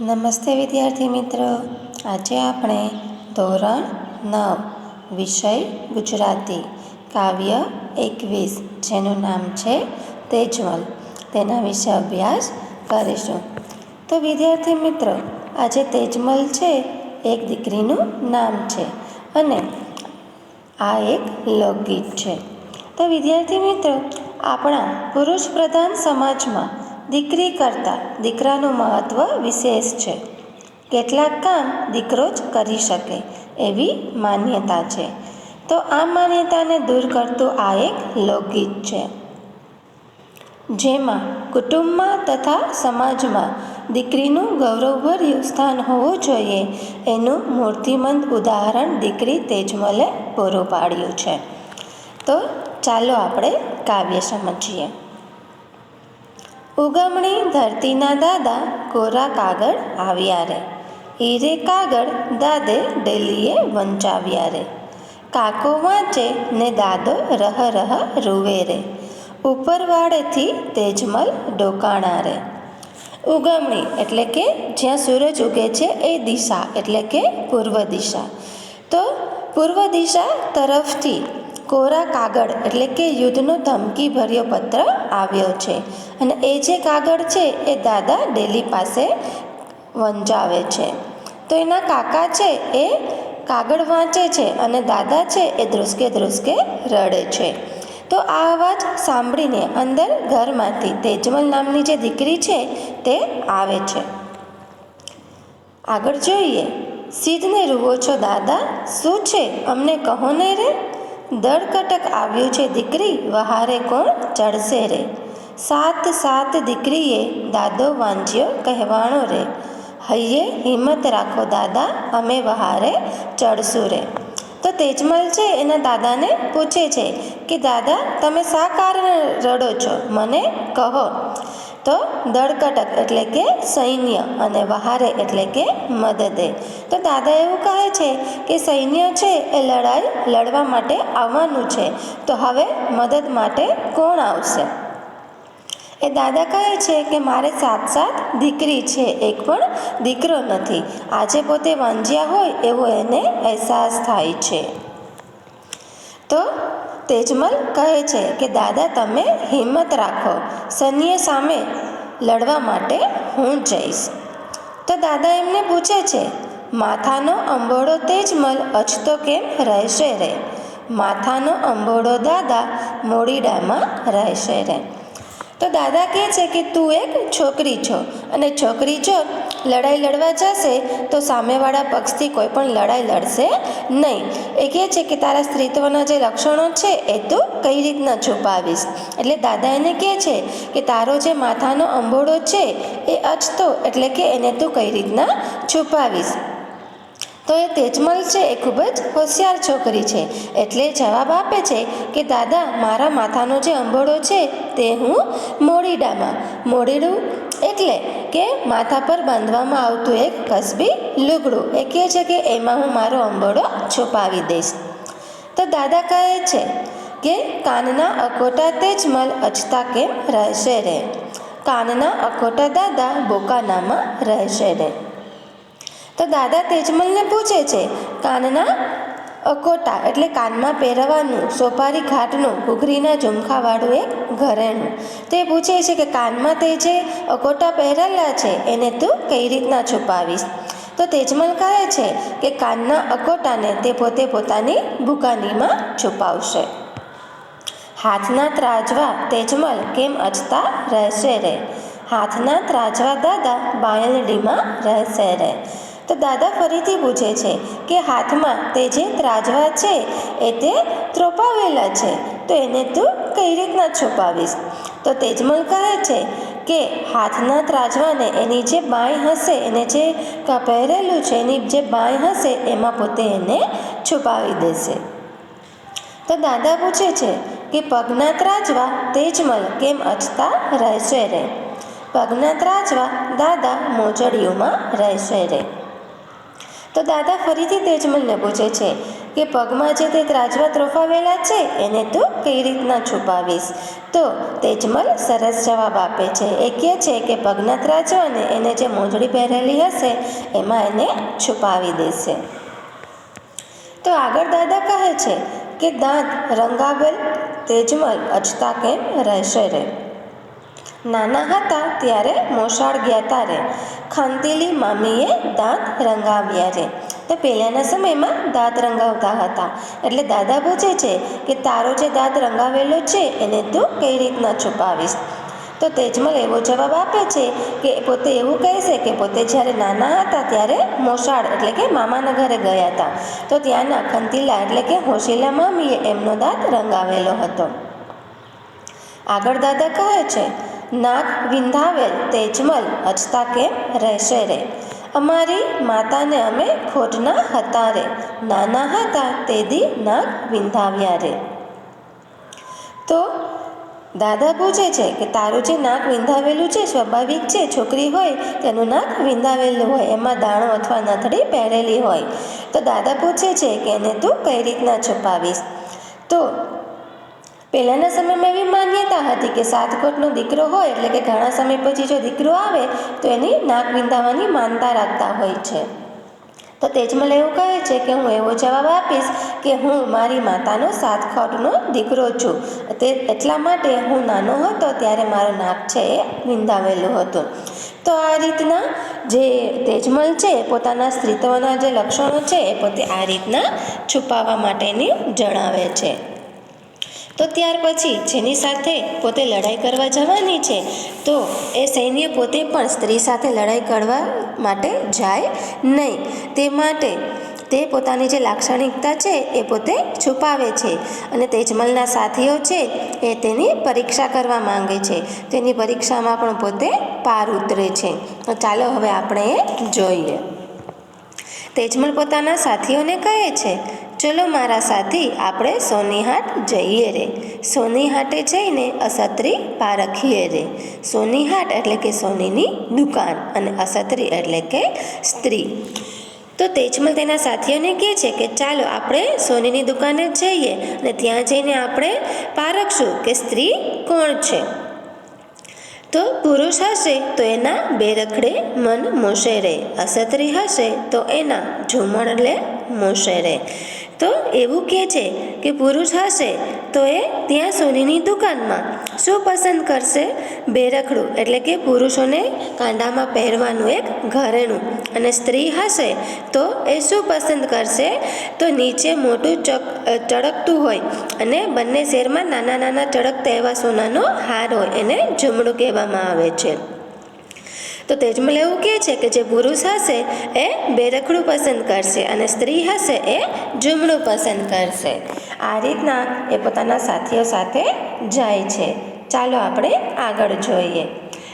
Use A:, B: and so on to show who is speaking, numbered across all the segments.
A: નમસ્તે વિદ્યાર્થી મિત્રો. આજે આપણે ધોરણ નવ, વિષય ગુજરાતી, કાવ્ય એકવીસ, જેનું નામ છે તેજવલ. તેના વિશે અભ્યાસ કરીશું. તો વિદ્યાર્થી મિત્રો, આજે તેજમલ છે, એક દીકરીનું નામ છે અને આ એક લોકગીત છે. તો વિદ્યાર્થી મિત્રો, આપણા પુરુષ પ્રધાન સમાજમાં દીકરી કરતાં દીકરાનું મહત્ત્વ વિશેષ છે. કેટલાક કામ દીકરો જ કરી શકે એવી માન્યતા છે. તો આ માન્યતાને દૂર કરતું આ એક લોકગીત છે. જેમાં કુટુંબમાં તથા સમાજમાં દીકરીનું ગૌરવભર્યું સ્થાન હોવું જોઈએ એનું મૂર્તિમંત ઉદાહરણ દીકરી તેજમલે પૂરું પાડ્યું છે. તો ચાલો આપણે કાવ્ય સમજીએ. ઉગમણી ધરતીના દાદા કોરા કાગળ આવ્યા રે. હીરે કાગળ દાદે ડેલીએ વંચાવ્યા રે. કાકો વાંચે ને દાદો રહ રહ રૂવે રે. ઉપરવાળેથી તેજમલ ડોકાણા રે. ઉગમણી એટલે કે જ્યાં સૂરજ ઉગે છે એ દિશા એટલે કે પૂર્વ દિશા. તો પૂર્વ દિશા તરફથી કોરા કાગળ એટલે કે યુદ્ધનો ધમકી ભર્યો પત્ર આવ્યો છે. અને એ જે કાગળ છે એ દાદા ડેલી પાસે વંચાવે છે. તો એના કાકા છે એ કાગળ વાંચે છે અને દાદા છે એ ધ્રુસકે ધ્રુસકે રડે છે. તો આ અવાજ સાંભળીને અંદર ઘરમાંથી તેજમલ નામની જે દીકરી છે તે આવે છે. આગળ જોઈએ. સિદ્ધને રૂવો છો દાદા, શું છે? અમને કહો ને રે. દળકટક આવ્યું છે દીકરી, વહારે કોણ ચડશે રે? સાત સાત દીકરીએ દાદો વાંજ્યો કહેવાણો રે. હૈયે, હિંમત રાખો દાદા, અમે વહારે ચડશું રે. તો તેજમલ છે, એના દાદાને પૂછે છે કે, દાદા, તમે શા કારણે રડો છો? મને કહો. તો દળકટક એટલે કે સૈન્ય અને વહારે એટલે કે મદદે. તો દાદા એવું કહે છે કે સૈન્ય છે એ લડાઈ લડવા માટે આવવાનું છે. તો હવે મદદ માટે કોણ આવશે? એ દાદા કહે છે કે મારે સાત સાત દીકરી છે, એક પણ દીકરો નથી. આજે પોતે વાંજ્યા હોય એવો એને અહેસાસ થાય છે. તો તેજમલ કહે છે કે, દાદા, તમે હિંમત રાખો. સૈન્ય સામે લડવા માટે હું જઈશ. તો દાદા એમને પૂછે છે, માથાનો અંબોડો તેજમલ અચતો કેમ રહેશે રે? માથાનો અંબોડો દાદા મોડીડામાં રહેશે રે. તો દાદા કહે છે કે, તું એક છોકરી છો અને છોકરી જો લડાઈ લડવા જશે, તો સામેવાળા પક્ષથી કોઈ પણ લડાઈ લડશે નહીં. એ કહે છે કે તારા સ્ત્રીત્વના જે લક્ષણો છે, એ તું કઈ રીતના છુપાવીશ? એટલે દાદા એને કહે છે કે તારો જે માથાનો અંબોડો છે, એ અચતો એટલે કે એને તું કઈ રીતના છુપાવીશ? તો એ તેજમલ છે, એ ખૂબ જ હોશિયાર છોકરી છે. એટલે જવાબ આપે છે કે દાદા, મારા માથાનો જે અંબોડો છે, તે હું મોડીડામાં મોડીડું એટલે કે માથા પર બાંધવામાં આવતું એક કસબી લુગડું. એ કહે છે કે એમાં હું મારો અંબોડો છુપાવી દઈશ. તો દાદા કહે છે કે કાનના અકોટા તેજમલ અચતા કેમ રહેશે રે? કાનના અકોટા દાદા બોકાનામાં રહેશે રે. તો દાદા તેજમલને પૂછે છે, કાનના અકોટા એટલે કાનમાં પહેરવાનું સોપારી ઘાટનું ઘૂઘરીના ઝુમખાવાળું એક ઘરેણું. તે પૂછે છે કે કાનમાં તે જે અકોટા પહેરેલા છે, એને તું કઈ રીતના છુપાવીશ? તો તેજમલ કહે છે કે કાનના અકોટાને તે પોતે પોતાની બુકાનીમાં છુપાવશે. હાથના ત્રાજવા તેજમલ કેમ અચતા રહેશે રે? હાથના ત્રાજવા દાદા બાયલડીમાં રહેશે રે. તો દાદા ફરીથી પૂછે છે કે હાથમાં તે જે ત્રાજવા છે, એ તે ત્રોપાવેલા છે, તો એને તું કઈ રીતના છુપાવીશ? તો તેજમલ કહે છે કે હાથના ત્રાજવાને એની જે બાંય હશે, એને જે પહેરેલું છે, એની જે બાંય હશે, એમાં પોતે એને છુપાવી દેશે. તો દાદા પૂછે છે કે પગના ત્રાજવા તેજમલ કેમ અચતા રહેશે રે? પગના ત્રાજવા દાદા મોજડીઓમાં રહેશે રે. તો દાદા ફરીથી તેજમલને પૂછે છે કે પગમાં જે તે ત્રાજવા ત્રોફાવેલા છે, એને તું કઈ રીતના છુપાવીશ? તો તેજમલ સરસ જવાબ આપે છે. એ કહે છે કે પગના ત્રાજવાને એને જે મોજડી પહેરેલી હશે, એમાં એને છુપાવી દેશે. તો આગળ દાદા કહે છે કે દાંત રંગાવેલ તેજમલ અચતા કેમ રહેશે રે? નાના હતા ત્યારે મોસાળ ગયા તારે. ખાંતેલી મામીએ દાંત રંગાવ્યા છે. તો પહેલાંના સમયમાં દાંત રંગાવતા હતા. એટલે દાદા પૂછે છે કે તારો જે દાંત રંગાવેલો છે એને તું કઈ રીતના છુપાવીશ? તો તેજમલ એવો જવાબ આપે છે કે પોતે એવું કહે છે કે પોતે જ્યારે નાના હતા ત્યારે મોસાળ એટલે કે મામાના ઘરે ગયા હતા. તો ત્યાંના ખંતીલા એટલે કે હોશીલા મામીએ એમનો દાંત રંગાવેલો હતો. આગળ દાદા કહે છે નાક વિંધાવેલ તેજમલ અચતા કેમ રહેશે રે. અમારી માતાને અમે ખોટના હતા રે. નાના હતા તેદી નાક વિંધાવ્યા રે. તો દાદા પૂછે છે કે તારું જે નાક વિંધાવેલું છે, સ્વાભાવિક છે? છોકરી હોય, તેનું નાક વિંધાવેલું હોય, એમાં દાણો અથવા નથડી પહેરેલી હોય. તો દાદા પૂછે છે કે એને તું કઈ રીતના છુપાવીશ? તો પહેલાંના સમયમાં એવી માન્યતા હતી કે સાતકોટનો દીકરો હોય એટલે કે ઘણા સમય પછી જો દીકરો આવે, તો એની નાક વિંધાવાની માનતા રાખતા હોય છે. તો તેજમલ એવું કહે છે કે હું એવો જવાબ આપીશ કે હું મારી માતાનો સાતખોટનો દીકરો છું. તે એટલા માટે હું નાનો હતો ત્યારે મારો નાક છે એ વિંધાવેલું હતું. તો આ રીતના જે તેજમલ છે પોતાના સ્ત્રીત્વના જે લક્ષણો છે એ પોતે આ રીતના છુપાવવા માટેની જણાવે છે. તો ત્યાર પછી જેની સાથે પોતે લડાઈ કરવા જવાની છે, તો એ સૈન્ય પોતે પણ સ્ત્રી સાથે લડાઈ કરવા માટે જાય નહીં. તે માટે તે પોતાની જે લાક્ષણિકતા છે એ પોતે છુપાવે છે અને તેજમલના સાથીઓ છે એ તેની પરીક્ષા કરવા માંગે છે. તેની પરીક્ષામાં પણ પોતે પાર ઉતરે છે. તો ચાલો હવે આપણે એ જોઈએ. તેજમલ પોતાના સાથીઓને કહે છે ચલો મારા સાથી, આપણે સોનીહાટ જઈએ રે. સોનીહાટે જઈને અસત્રી પારખીએ રે. સોનીહાટ એટલે કે સોનીની દુકાન અને અસત્રી એટલે કે સ્ત્રી. તો તેજમલ તેના સાથીઓને કહે છે કે ચાલો આપણે સોનીની દુકાને જઈએ અને ત્યાં જઈને આપણે પારખશું કે સ્ત્રી કોણ છે. તો પુરુષ હશે તો એના બે રખડે મન મોશે રે. અસત્રી હશે તો એના ઝુમણલે મોશે રે. તો એવું કહે છે કે પુરુષ હશે તો એ ત્યાં સોનીની દુકાનમાં. શું પસંદ કરશે? બેરખડું, એટલે કે પુરુષોને કાંડામાં પહેરવાનું એક ઘરેણું. અને સ્ત્રી હશે તો એ શું પસંદ કરશે? તો નીચે મોટું ચક ચળકતું હોય અને બંને શેરમાં નાના નાના ચળકતા એવા સોનાનો હાર હોય એને ઝુમડું કહેવામાં આવે છે. તો તેજમલ એવું કહે છે કે જે પુરુષ હશે એ બેરખડું પસંદ કરશે અને સ્ત્રી હશે એ ઝુમડું પસંદ કરશે. આ રીતના એ પોતાના સાથીઓ સાથે જાય છે. ચાલો આપણે આગળ જોઈએ.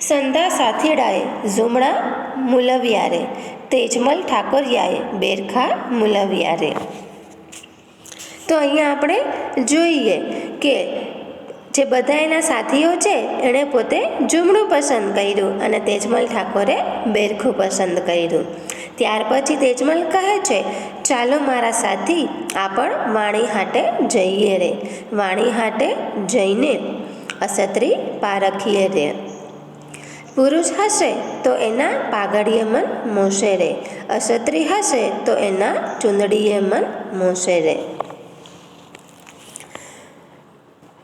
A: સંધા સાથીડાએ ઝુમડા મુલવિયારે, તેજમલ ઠાકોરિયાએ બેરખા મુલવિયારે. તો અહીંયા આપણે જોઈએ કે જે બધા એના સાથીઓ છે, એણે પોતે જુમડું પસંદ કર્યું અને તેજમલ ઠાકોરે બેરખું પસંદ કર્યું. ત્યાર પછી તેજમલ કહે છે, ચાલો મારા સાથી, આપણ વાણી હાટે જઈએ રે, વાણી હાટે જઈને અસત્રી પારખીએ રે. પુરુષ હશે તો એના પાઘડીએ મન મોશે રે, અસત્રી હશે તો એના ચૂંદડીએ મન મોશે રે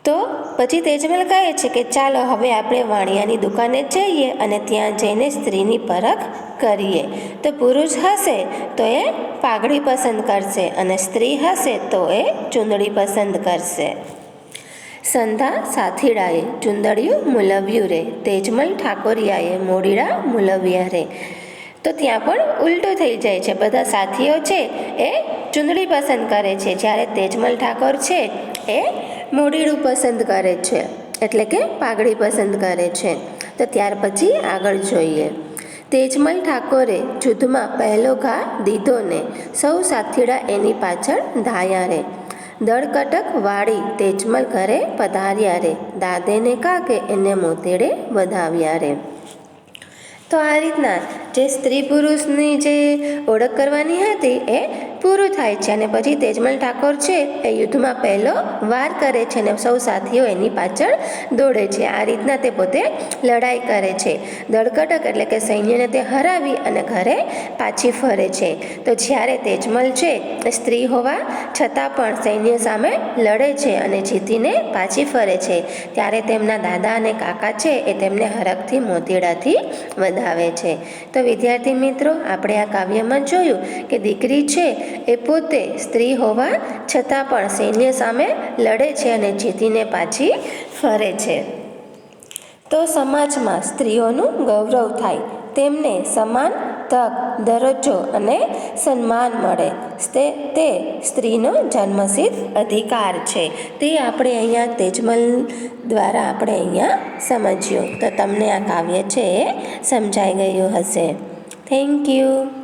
A: તો પછી તેજમલ કહે છે કે ચાલો હવે આપણે વાણિયાની દુકાને જઈએ અને ત્યાં જઈને સ્ત્રીની પરખ કરીએ. તો પુરુષ હશે તો એ પાઘડી પસંદ કરશે અને સ્ત્રી હશે તો એ ચૂંદડી પસંદ કરશે. સંધા સાથીડાએ ચુંદડિયું મુલવ્યું રે. તેજમલ ઠાકોરિયાએ મોડીડા મુલવ્યા રે. તો ત્યાં પણ ઉલટું થઈ જાય છે. બધા સાથીઓ છે એ ચૂંદડી પસંદ કરે છે. જ્યારે તેજમલ ઠાકોર છે એ મોડીડું પસંદ કરે છે, એટલે કે પાઘડી પસંદ કરે છે. તો ત્યાર પછી આગળ જોઈએ. તેજમલ ઠાકોરે જુદ્ધમાં પહેલો ઘા દીધો ને સૌ સાથીડા એની પાછળ ધાયા રે. દળકટક વાળી તેજમલ ઘરે પધાર્યા રે. દાદેને કાકે એને મોતેડે વધાવ્યા રે. તો આ રીતના જે સ્ત્રી પુરુષની જે ઓળખ કરવાની હતી એ પૂરું થાય છે અને પછી તેજમલ ઠાકોર છે એ યુદ્ધમાં પહેલો વાર કરે છે અને સૌ સાથીઓ એની પાછળ દોડે છે. આ રીતના તે પોતે લડાઈ કરે છે. દળકટક એટલે કે સૈન્યને તે હરાવી અને ઘરે પાછી ફરે છે. તો જ્યારે તેજમલ છે સ્ત્રી હોવા છતાં પણ સૈન્ય સામે લડે છે અને જીતીને પાછી ફરે છે. ત્યારે તેમના દાદા અને કાકા છે એ તેમને હરખથી મોતીડાથી વધાવે છે. તો વિદ્યાર્થી મિત્રો, આપણે આ કાવ્યમાં જોયું કે દીકરી છે એ પોતે સ્ત્રી હોવા છતાં પણ સૈન્ય સામે લડે છે અને જીતીને પાછી ફરે છે. તો સમાજમાં સ્ત્રીઓનું ગૌરવ થાય, તેમને સમાન તક, દરજ્જો અને સન્માન મળે. તે તે સ્ત્રીનો જન્મસિદ્ધ અધિકાર છે. તે આપણે અહીંયા તેજમલ દ્વારા આપણે અહીંયા સમજ્યું. તો તમને આ કાવ્ય છે એ સમજાઈ ગયું હશે. Thank you